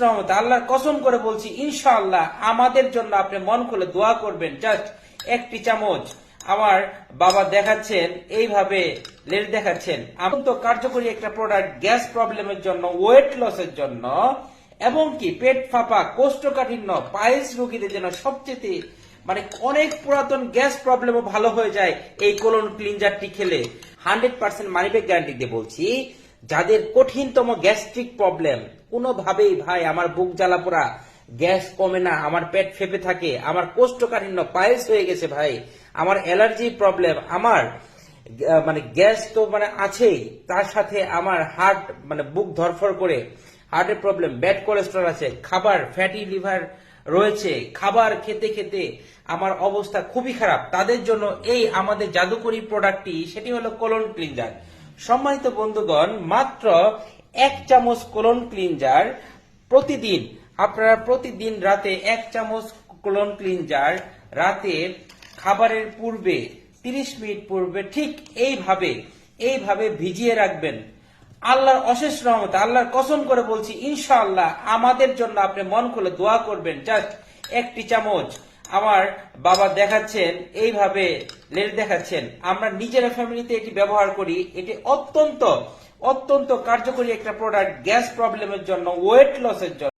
আল্লাহর কসম করে বলছি, ইনশাআল্লাহ আমাদের জন্য আপনি মন খুলে দোয়া করবেন। জাস্ট একটি চামচ আমার বাবা দেখাচ্ছেন, এইভাবে লেট দেখাচ্ছেন। আমি তো কার্যকরী একটা প্রোডাক্ট গ্যাস প্রবলেমের জন্য ওয়েট লসের জন্য, এবং কি পেট ফাঁপা, কোষ্ঠকাঠিন্য পাইলস রোগীদের জন্য সবচেয়ে মানে অনেক পুরাতন গ্যাস প্রবলেমও ভালো হয়ে যায় এই কোলন ক্লিনজারটি খেলে। হান্ড্রেড পার্সেন্ট মানিব্যাগ গ্যারান্টি দিয়ে বলছি যাদের কঠিনতম গ্যাস্ট্রিক প্রবলেম, কোনোভাবেই ভাই আমার বুক জ্বালা পোড়া, গ্যাস কমে না, আমার পেট ফেপে থাকে, আমার কোষ্ঠকাঠিন্য পায়েস হয়ে গেছে ভাই, আমার অ্যালার্জি প্রবলেম, আমার মানে গ্যাস তো মানে আছেই, তার সাথে আমার হার্ট মানে বুক ধরফর করে, হার্টের প্রবলেম, ব্যাড কোলেস্ট্রল আছে, খাবার, ফ্যাটি লিভার রয়েছে, খাবার খেতে খেতে আমার অবস্থা খুবই খারাপ, তাদের জন্য এই আমাদের জাদুকরি প্রোডাক্টটি, সেটি হলো কোলন ক্লিনজার। সম্মানিত বন্ধুগণ, মাত্র এক চামচ কোলন ক্লিনজার প্রতিদিন, আপনারা প্রতিদিন রাতে এক চামচ কোলন ক্লিনজার রাতে খাবারের পূর্বে, তিরিশ মিনিট পূর্বে ঠিক এইভাবে এইভাবে ভিজিয়ে রাখবেন। আল্লাহর অশেষ রহমত, আল্লাহর কসম করে বলছি, ইনশাআল্লাহ আমাদের জন্য আপনি মন খুলে দোয়া করবেন। জাস্ট একটি চামচ আমার বাবা দেখাচ্ছেন, এইভাবে লেট দেখাচ্ছেন। আমরা নিজেরা ফ্যামিলিতে এটি ব্যবহার করি। এটি অত্যন্ত অত্যন্ত কার্যকরী একটা প্রোডাক্ট গ্যাস প্রবলেমের জন্য ওয়েট লসের জন্য।